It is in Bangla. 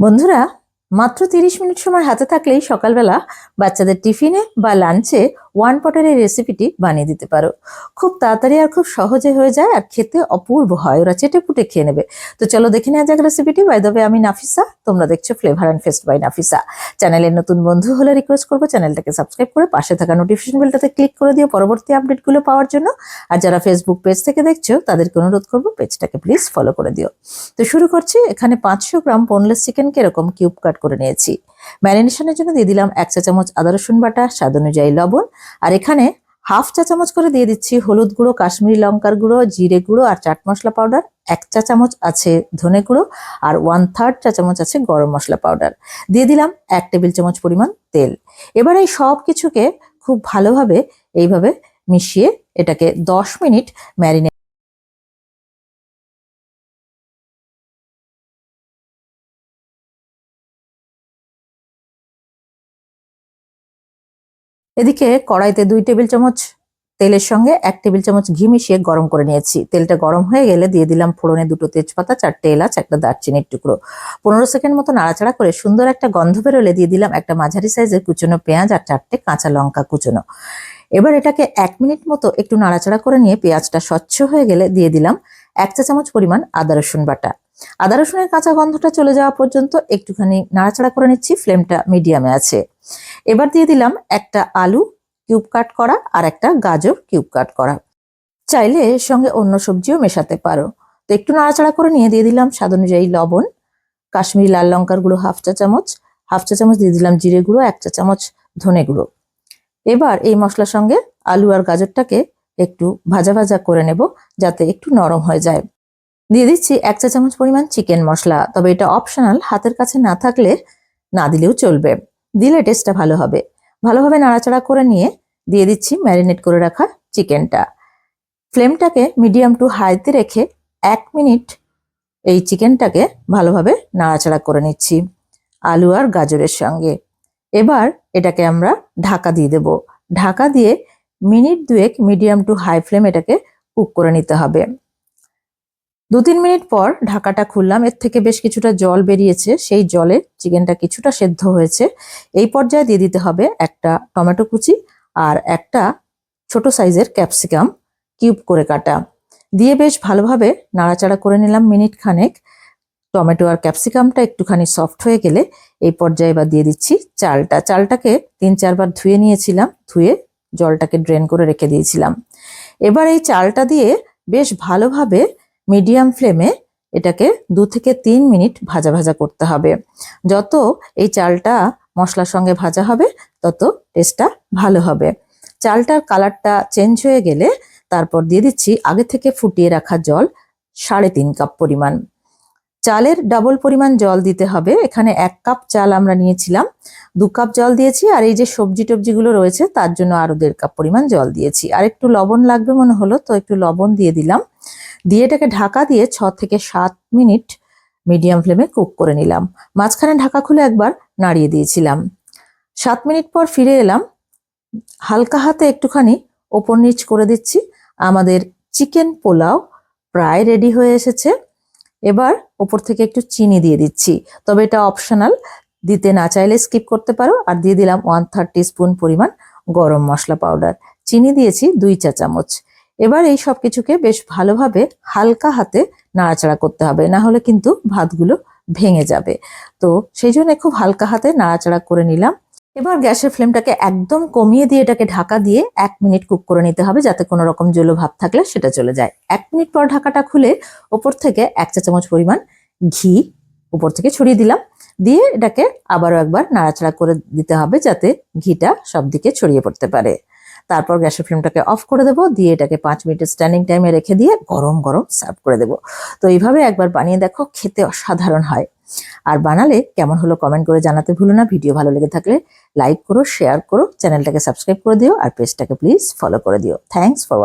বন্ধুরা মাত্র তিরিশ মিনিট সময় হাতে থাকলেই সকালবেলা বাচ্চাদের টিফিনে বা লাঞ্চে ওয়ান পটের এই রেসিপিটি বানিয়ে দিতে পারো। খুব তাড়াতাড়ি আর খুব সহজে হয়ে যায় আর খেতে অপূর্ব হয়। ওরা চেটে পুটে খেয়ে নেবে। তো চলো দেখে নেওয়া যাক রেসিপিটি। বাই দেবে আমি নাফিসা। তোমরা দেখছ flavour and fest by Nafisa. চ্যানেলের নতুন বন্ধু হলে রিকোয়েস্ট করব চ্যানেলটাকে সাবস্ক্রাইব করে পাশে থাকা নোটিফিকেশন বেলটাতে ক্লিক করে দিও পরবর্তী আপডেটগুলো পাওয়ার জন্য। আর যারা ফেসবুক পেজ থেকে দেখছ, তাদেরকে অনুরোধ করব পেজটাকে প্লিজ ফলো করে দিও। তো শুরু করছি। এখানে পাঁচশো গ্রাম বোনলেস চিকেনকে এরকম কিউব কাট করে নিয়েছি। ম্যারিনেশনের জন্য দিয়ে দিলাম এক চা চামচ আদা রসুন বাটা, স্বাদ অনুযায়ী লবণ। আর এখানে হাফ চা চামচ করে দিয়ে দিচ্ছি হলুদ গুঁড়ো, কাশ্মীরি লঙ্কার গুঁড়ো, জিরে গুঁড়ো আর চাট মশলা পাউডার। এক চা চামচ আছে ধনে গুঁড়ো আর ওয়ান থার্ড চা চামচ আছে গরম মশলা পাউডার। দিয়ে দিলাম এক টেবিল চামচ পরিমাণ তেল। এবার এই সব কিছুকে খুব ভালোভাবে এইভাবে মিশিয়ে এটাকে দশ মিনিট ম্যারিনেট এদিকে কড়াইতে দুই টেবিল চামচ তেলের সঙ্গে এক টেবিল চামচ ঘি মিশিয়ে গরম করে নিয়েছি। তেলটা গরম হয়ে গেলে দিয়ে দিলাম ফোড়নে দুটো তেজপাতা, চারটে এলাচ, একটা দারচিনির টুকরো। পনেরো সেকেন্ড মতো নাড়াচাড়া করে সুন্দর একটা গন্ধ বেরোলে দিয়ে দিলাম একটা মাঝারি সাইজের কুচনো পেঁয়াজ আর চারটে কাঁচা লঙ্কা কুচনো। এবার এটাকে এক মিনিট মতো একটু নাড়াচাড়া করে নিয়ে পেঁয়াজটা স্বচ্ছ হয়ে গেলে দিয়ে দিলাম এক চা চামচ পরিমাণ আদা, রসুন বাটা। আদা, রসুনের কাঁচা গন্ধটা চলে যাওয়া পর্যন্ত একটুখানি নাড়াচাড়া করে নিচ্ছি, ফ্লেমটা মিডিয়ামে আছে। এবার দিয়ে দিলাম একটা আলু কিউব কাট করা আর একটা গাজর কিউব কাট করা। চাইলে এর সঙ্গে অন্য সবজিও মেশাতে পারো। তো একটু নাড়াচাড়া করে নিয়ে দিয়ে দিলাম স্বাদ অনুযায়ী লবণ, কাশ্মীরি লাল লঙ্কার গুঁড়ো হাফ চা চামচ, হাফ চা চামচ দিয়ে দিলাম জিরে গুঁড়ো, এক চা চামচ ধনে গুঁড়ো। এবার এই মশলার সঙ্গে আলু আর গাজরটাকে একটু ভাজা ভাজা করে নেব যাতে একটু নরম হয়ে যায়। দিয়ে দিচ্ছি এক চা চামচ পরিমাণ চিকেন মশলা, তবে এটা অপশনাল হাতের কাছে না থাকলে না দিলেও চলবে। দিলে টেস্টটা ভালো হবে। ভালোভাবে নাড়াচাড়া করে নিয়ে দিয়ে দিচ্ছি ম্যারিনেট করে রাখা চিকেনটা ফ্লেমটাকে মিডিয়াম টু হাইতে রেখে এক মিনিট এই চিকেনটাকে ভালোভাবে নাড়াচাড়া করে নিচ্ছি আলু আর গাজরের সঙ্গে। এবার এটাকে আমরা ঢাকা দিয়ে দেব। ঢাকা দিয়ে মিনিট দুয়েক মিডিয়াম টু হাই ফ্লেম এটাকে কুক করে নিতে হবে। দু তিন মিনিট পর ঢাকাটা খুললাম। এর থেকে বেশ কিছুটা জল বেরিয়েছে। সেই জলে চিকেনটা কিছুটা সেদ্ধ হয়েছে। এই পর্যায়ে দিয়ে দিতে হবে একটা টমেটো কুচি আর একটা ছোট সাইজের ক্যাপসিকাম কিউব করে কাটা। দিয়ে বেশ ভালোভাবে নাড়াচাড়া করে নিলাম মিনিট খানেক। টমেটো আর ক্যাপসিকামটা একটুখানি সফট হয়ে গেলে এই পর্যায়ে এবার দিয়ে দিচ্ছি চালটা। চালটাকে তিন চারবার ধুয়ে নিয়েছিলাম। ধুয়ে জলটাকে ড্রেন করে রেখে দিয়েছিলাম। এবার এই চালটা দিয়ে বেশ ভালোভাবে মিডিয়াম ফ্লেমে এটাকে দু থেকে তিন মিনিট ভাজা ভাজা করতে হবে। যত এই চালটা মশলার সঙ্গে ভাজা হবে, তত টেস্টটা ভালো হবে। চালটার কালারটা চেঞ্জ হয়ে গেলে তারপর দিয়ে দিচ্ছি আগে থেকে ফুটিয়ে রাখা জল সাড়ে তিন কাপ পরিমাণ। চালের ডাবল পরিমাণ জল দিতে হবে। এখানে এক কাপ চাল আমরা নিয়েছিলাম। দু কাপ জল দিয়েছি আর এই যে সবজি টবজিগুলো রয়েছে, তার জন্য আরও দেড় কাপ পরিমাণ জল দিয়েছি। আর একটু লবণ লাগবে মনে হলো, তো একটু লবণ দিয়ে দিলাম। দিয়ে এটাকে ঢাকা দিয়ে ছ থেকে সাত মিনিট মিডিয়াম ফ্লেমে কুক করে নিলাম। মাঝখানে ঢাকা খুলে একবার নাড়িয়ে দিয়েছিলাম। সাত মিনিট পর ফিরে এলাম। হালকা হাতে একটুখানি ওপর নিচ করে দিচ্ছি। আমাদের চিকেন পোলাও প্রায় রেডি হয়ে এসেছে। এবার ওপর থেকে একটু চিনি দিয়ে দিচ্ছি। তবে এটা অপশনাল দিতে না চাইলে স্কিপ করতে পারো। আর দিয়ে দিলাম ওয়ান থার্ড স্পুন পরিমাণ গরম মশলা পাউডার চিনি দিয়েছি দুই চা চামচ এবার এই সব কিছুকে বেশ ভালোভাবে হালকা হাতে নাড়াচাড়া করতে হবে, না হলে কিন্তু ভাতগুলো ভেঙে যাবে। তো সেই জন্য খুব হালকা হাতে নাড়াচাড়া করে নিলাম। এবার গ্যাসের ফ্লেমটাকে একদম কমিয়ে দিয়ে এটাকে ঢাকা দিয়ে এক মিনিট কুক করে নিতে হবে যাতে কোনো রকম জলো ভাব থাকলে সেটা চলে যায়। এক মিনিট পর ঢাকাটা খুলে ওপর থেকে এক চা চামচ পরিমাণ ঘি উপর থেকে ছড়িয়ে দিলাম। দিয়ে এটাকে আবারও একবার নাড়াচাড়া করে দিতে হবে যাতে ঘিটা সব দিকে ছড়িয়ে পড়তে পারে। তারপর গ্যাসের ফ্লেমটাকে অফ করে দেবো, দিয়ে এটাকে পাঁচ মিনিট স্ট্যান্ডিং টাইমে রেখে দিয়ে গরম গরম সার্ভ করে দেবো। তো এইভাবে একবার বানিয়ে দেখো, খেতে অসাধারণ হয়। আর বানালে কেমন হলো কমেন্ট করে জানাতে ভুলো না। ভিডিও ভালো লেগে থাকলে লাইক করো শেয়ার করো চ্যানেলটাকে সাবস্ক্রাইব করে দিও, আর পেজটাকে প্লিজ ফলো করে দিও। Thanks for